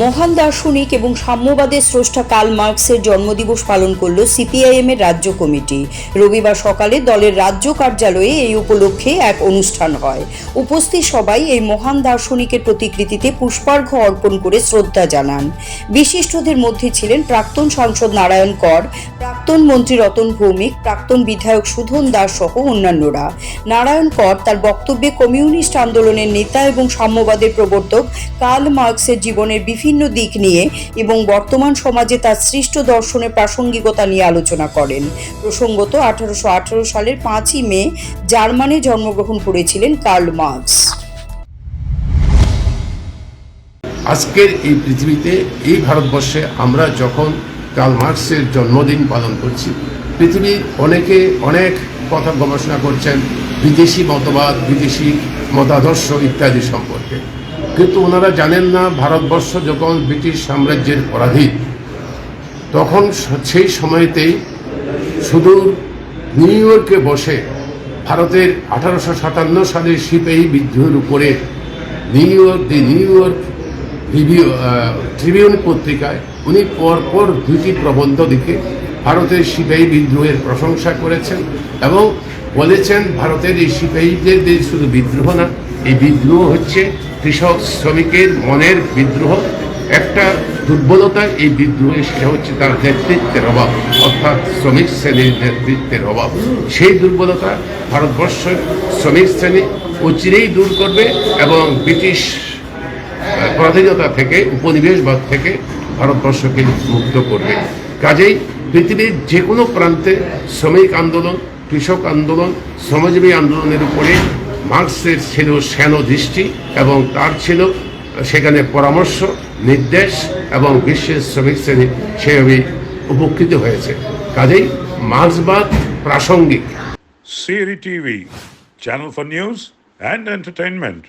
মহান দার্শনিক এবং সাম্যবাদের স্রষ্টা কার্ল মার্কসের জন্মদিবস পালন করল সিপিআইএম এর রাজ্য কমিটি। রবিবার সকালে দলের রাজ্য কার্যালয়ে এই উপলক্ষে এক অনুষ্ঠান হয়। উপস্থিত সবাই এই মহান দার্শনিকের প্রতিকৃতিতে পুষ্পার্ঘ অর্পণ করে শ্রদ্ধা জানান। বিশিষ্টদের মধ্যে ছিলেন প্রাক্তন সাংসদ নারায়ণ কর প্রাক্তন মন্ত্রী রতন ভৌমিক, প্রাক্তন বিধায়ক সুধন দাস সহ অন্যান্যরা। নারায়ণ কর তার বক্তব্যে কমিউনিস্ট আন্দোলনের নেতা এবং সাম্যবাদের প্রবর্তক কার্ল মার্কসের জীবনের বিভিন্ন দিক নিয়ে এবং বর্তমান সমাজে তার সৃষ্ট দর্শনের প্রাসঙ্গিকতা নিয়ে আলোচনা করেন। প্রসঙ্গত, আঠারোশো আঠারো সালের পাঁচই মে জার্মানে জন্মগ্রহণ করেছিলেন কার্ল মার্কস। আজকের এই পৃথিবীতে, এই ভারতবর্ষে আমরা যখন কার্ল মার্কসের জন্মদিন পালন করছি। পৃথিবীর অনেকে অনেক কথা গবেষণা করছেন, বিদেশি মতবাদ, বিদেশি মতাদর্শ ইত্যাদি সম্পর্কে। কিন্তু ওনারা জানেন না, ভারতবর্ষ যখন ব্রিটিশ সাম্রাজ্যের পরাধীন, তখন সেই সময়তেই সুদূর নিউ ইয়র্কে বসে ভারতের আঠারোশো সাতান্ন সালের সিপেই বিদ্রোহের উপরে New York the New York Review Tribune পত্রিকায় উনি পরপর দুটি প্রবন্ধ লিখে ভারতের সিপাহী বিদ্রোহের প্রশংসা করেছেন এবং বলেছেন ভারতের এই সিপাহীদের শুধু বিদ্রোহ না, এই বিদ্রোহ হচ্ছে কৃষক শ্রমিকের মনের বিদ্রোহ। একটা দুর্বলতা এই বিদ্রোহে সেটা হচ্ছে তার নেতৃত্বের অভাব, অর্থাৎ শ্রমিক শ্রেণির নেতৃত্বের অভাব। সেই দুর্বলতা ভারতবর্ষের শ্রমিক শ্রেণি অচিরেই দূর করবে এবং ব্রিটিশ পরাধীনতা থেকে উপনিবেশবাদ থেকে ভারতবর্ষকে মুক্ত করবে। কাজেই পৃথিবীর যে কোনো প্রান্তে শ্রমিক আন্দোলন, কৃষক আন্দোলন, শ্রমজীবী আন্দোলনের উপরে মার্কসের ছিল শ্যান দৃষ্টি এবং তার ছিল সেখানে পরামর্শ, নির্দেশ এবং বিশ্বের শ্রমিক শ্রেণি সেভাবেই উপকৃত হয়েছে। কাজেই মার্ক্সবাদ প্রাসঙ্গিক। Siri TV, channel for news and entertainment.